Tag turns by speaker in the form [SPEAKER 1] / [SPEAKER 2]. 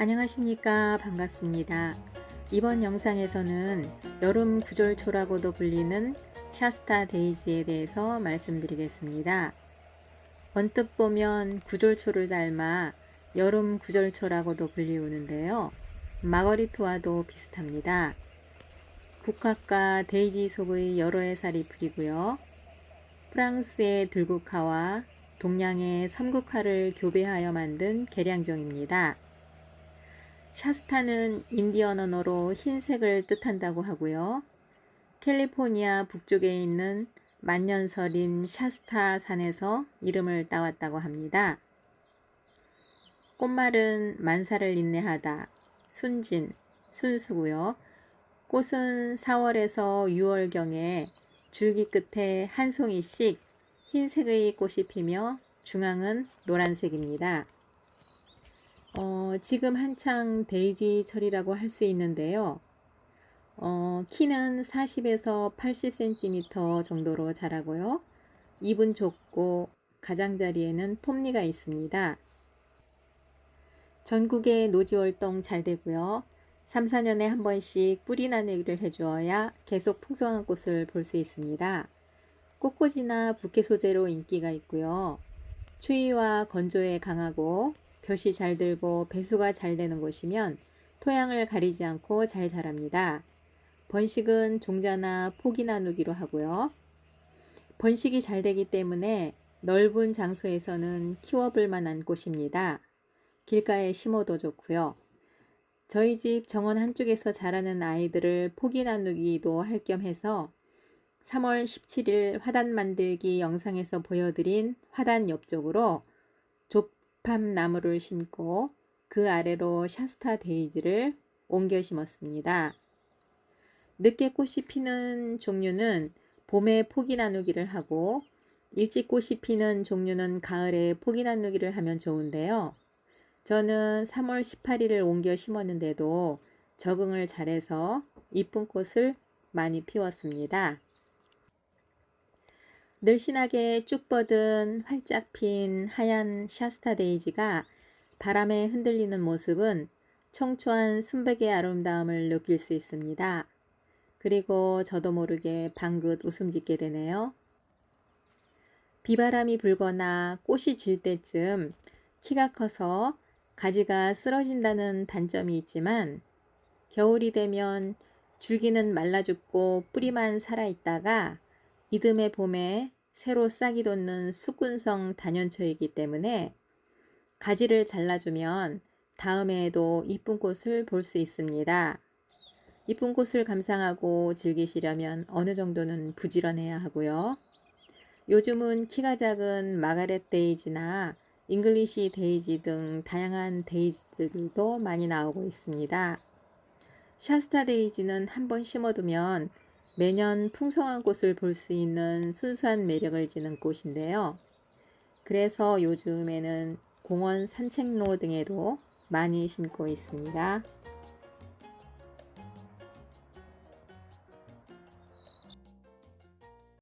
[SPEAKER 1] 안녕하십니까 반갑습니다. 이번 영상에서는 여름 구절초라고도 불리는 샤스타 데이지에 대해서 말씀드리겠습니다. 언뜻 보면 구절초를 닮아 여름 구절초라고도 불리우는데요. 마거리트와도 비슷합니다. 국화과 데이지 속의 여러 해살이 풀이고요. 프랑스의 들국화와 동양의 삼국화를 교배하여 만든 계량종입니다. 샤스타는 인디언 언어로 흰색을 뜻한다고 하고요. 캘리포니아 북쪽에 있는 만년설인 샤스타 산에서 이름을 따왔다고 합니다. 꽃말은 만사를 인내하다, 순진, 순수고요. 꽃은 4월에서 6월경에 줄기 끝에 한 송이씩 흰색의 꽃이 피며 중앙은 노란색입니다. 어, 지금 한창 데이지철이라고 할 수 있는데요. 어, 키는 40에서 80cm 정도로 자라고요. 입은 좁고 가장자리에는 톱니가 있습니다. 전국에 노지 활동 잘 되고요. 3, 4년에 한 번씩 뿌리 나내기를 해주어야 계속 풍성한 꽃을 볼 수 있습니다. 꽃꽂이나 부케 소재로 인기가 있고요. 추위와 건조에 강하고 볕이 잘 들고 배수가 잘 되는 곳이면 토양을 가리지 않고 잘 자랍니다. 번식은 종자나 포기 나누기로 하고요. 번식이 잘 되기 때문에 넓은 장소에서는 키워볼 만한 꽃입니다. 길가에 심어도 좋고요. 저희 집 정원 한쪽에서 자라는 아이들을 포기 나누기도 할 겸 해서 3월 17일 화단 만들기 영상에서 보여드린 화단 옆쪽으로 좁밤 나무를 심고 그 아래로 샤스타 데이지를 옮겨 심었습니다. 늦게 꽃이 피는 종류는 봄에 포기 나누기를 하고 일찍 꽃이 피는 종류는 가을에 포기 나누기를 하면 좋은데요. 저는 3월 18일을 옮겨 심었는데도 적응을 잘해서 이쁜 꽃을 많이 피웠습니다. 늘씬하게 쭉 뻗은 활짝 핀 하얀 샤스타 데이지가 바람에 흔들리는 모습은 청초한 순백의 아름다움을 느낄 수 있습니다. 그리고 저도 모르게 방긋 웃음 짓게 되네요. 비바람이 불거나 꽃이 질 때쯤 키가 커서 가지가 쓰러진다는 단점이 있지만 겨울이 되면 줄기는 말라 죽고 뿌리만 살아 있다가 이듬해 봄에 새로 싹이 돋는 수군성 단연초이기 때문에 가지를 잘라주면 다음해에도 이쁜 꽃을 볼 수 있습니다. 이쁜 꽃을 감상하고 즐기시려면 어느 정도는 부지런해야 하고요. 요즘은 키가 작은 마가렛 데이지나 잉글리시 데이지 등 다양한 데이지들도 많이 나오고 있습니다. 샤스타 데이지는 한번 심어두면 매년 풍성한 꽃을 볼 수 있는 순수한 매력을 지닌 꽃인데요. 그래서 요즘에는 공원 산책로 등에도 많이 심고 있습니다.